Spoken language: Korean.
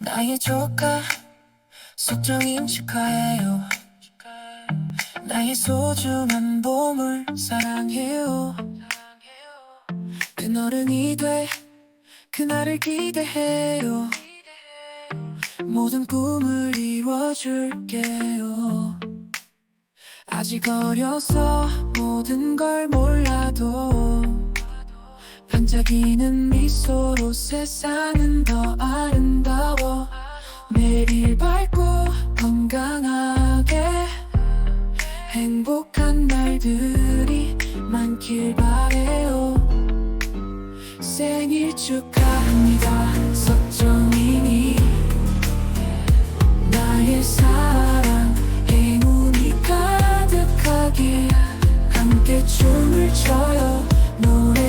나의 조카 속정임 축하해요. 나의 소중한 보물 사랑해요. 큰 어른이 돼 그날을 기대해요. 모든 꿈을 이뤄줄게요. 아직 어려서 모든 걸 몰라도 반짝이는 미소로 세상은 더 아름다워 건강하게 행복한 날들이 많길 바래요. 생일 축하합니다 석정이니. 나의 사랑 행운이 가득하게 함께 춤을 춰요. 노래